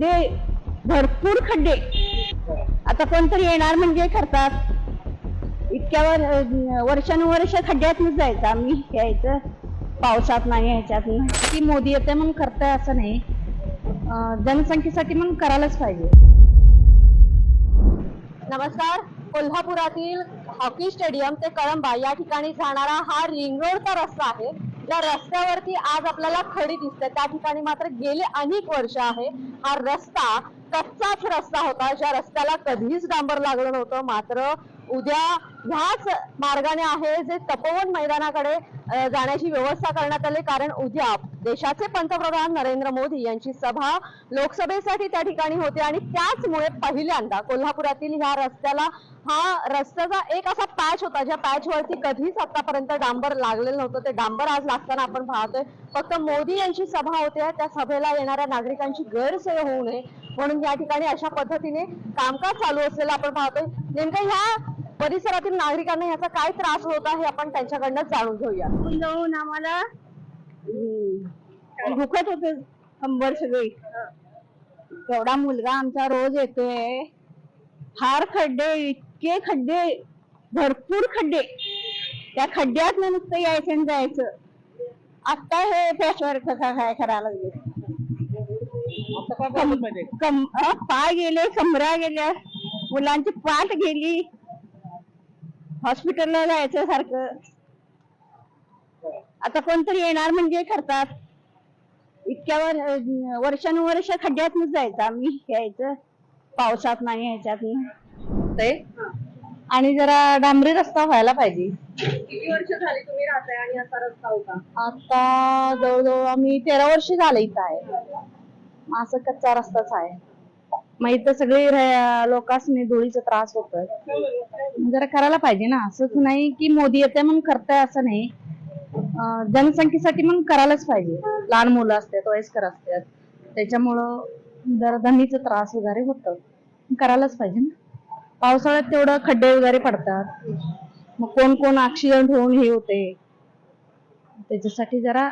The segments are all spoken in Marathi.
ते भरपूर खड्डे. आता कोणतरी येणार म्हणजे करतात इतक्या वर वर्षानुवर्ष खड्ड्यातच जायचं. आम्ही यायचं. पावसात नाही ह्याच्यात की मोदी येते मग करताय असं नाही. जनसंख्येसाठी मग करायलाच पाहिजे. नमस्कार. कोल्हापुरातील हॉकी स्टेडियम ते कळंबा या ठिकाणी जाणारा हा रिंग रोडचा रस्ता आहे. या रस्त्यावरती आज आपल्याला खडी दिसते त्या ठिकाणी मात्र गेले अनेक वर्ष आहे. हा रस्ता कच्चाच रस्ता होता. ज्या रस्त्याला कधीच डांबर लागलं नव्हतं. मात्र उद्या ह्याच मार्गाने आहे जे तपोवन मैदानाकडे जाण्याची व्यवस्था करण्यात आली. कारण उद्या देशाचे पंतप्रधान नरेंद्र मोदी यांची सभा लोकसभेसाठी त्या ठिकाणी होते आणि त्याचमुळे पहिल्यांदा कोल्हापुरातील ह्या रस्त्याला हा रस्त्याचा एक असा पॅच होता. ज्या पॅचवरती कधीच आतापर्यंत डांबर लागलेलं नव्हतं. ते डांबर आज लागताना आपण पाहतोय. फक्त मोदी यांची सभा होते. त्या सभेला येणाऱ्या नागरिकांची गैरसोय होऊ नये. म्हणून या ठिकाणी अशा पद्धतीने कामकाज चालू असलेलं आपण पाहतोय. नेमकं ह्या परिसरातील नागरिकांना याचा काय त्रास होत आहे आपण त्यांच्याकडनं जाणून घेऊया. जाऊन आम्हाला दुखत होते कंबर सगळी. तेवढा मुलगा आमचा रोज येतोय. फार खड्डे इतके खड्डे भरपूर खड्डे. त्या खड्ड्यात नुसतं यायचं आणि जायचं. आता हे पॅचवर्क काय करायला लागले? कम पाय गेले कमरा गेल्या मुलांची पाठ गेली. हॉस्पिटलला जायचं सारखं. आता कोणतरी येणार म्हणजे करतात इतक्या वर वर्षानुवर्ष खड्ड्यातच जायचं आम्ही यायचं. पावसात नाही ह्याच्यात ते? आणि जरा डांबरी रस्ता व्हायला पाहिजे. किती वर्ष झाली तुम्ही राहताय आणि असा रस्ता होता? आता जवळजवळ आम्ही तेरा वर्ष झाले इथं आहे. असं कच्चा रस्ताच आहे. मग इथं सगळे लोकांनी धुळीचा त्रास होतोय. जरा करायला पाहिजे ना. असंच नाही की मोदी येते म्हणून करताय असं नाही. जनसंख्येसाठी मग करायलाच पाहिजे. लहान मुलं असतात वयस्कर असतात. त्याच्यामुळं जरा दमीचा त्रास वगैरे होतं. करायलाच पाहिजे ना. पावसाळ्यात तेवढं खड्डे वगैरे पडतात. मग कोण कोण ऍक्सिडेंट होऊन हे होते. त्याच्यासाठी जरा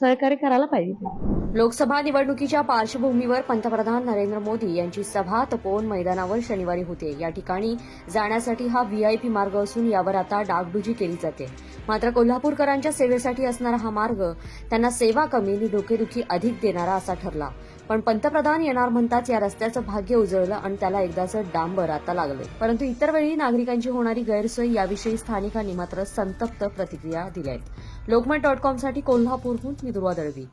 सहकार्य करायला पाहिजे. लोकसभा निवडणुकीच्या पार्श्वभूमीवर पंतप्रधान नरेंद्र मोदी यांची सभा तपोवन मैदानावर शनिवारी होते. या ठिकाणी जाण्यासाठी हा व्हीआयपी मार्ग असून यावर आता डागडुजी केली जाते. मात्र कोल्हापूरकरांच्या सेवेसाठी असणारा हा मार्ग त्यांना सेवा कमी आणि डोकेदुखी अधिक देणारा असा ठरला. पण पंतप्रधान येणार म्हणताच या रस्त्याचं भाग्य उजळलं आणि त्याला एकदाचं डांबर आता लागलं. परंतु इतर वेळी नागरिकांची होणारी गैरसोय याविषयी स्थानिकांनी मात्र संतप्त प्रतिक्रिया दिल्या आहेत लोकमत डॉट कॉमसाठी कोल्हापूरहून मी दुर्वा दळवी.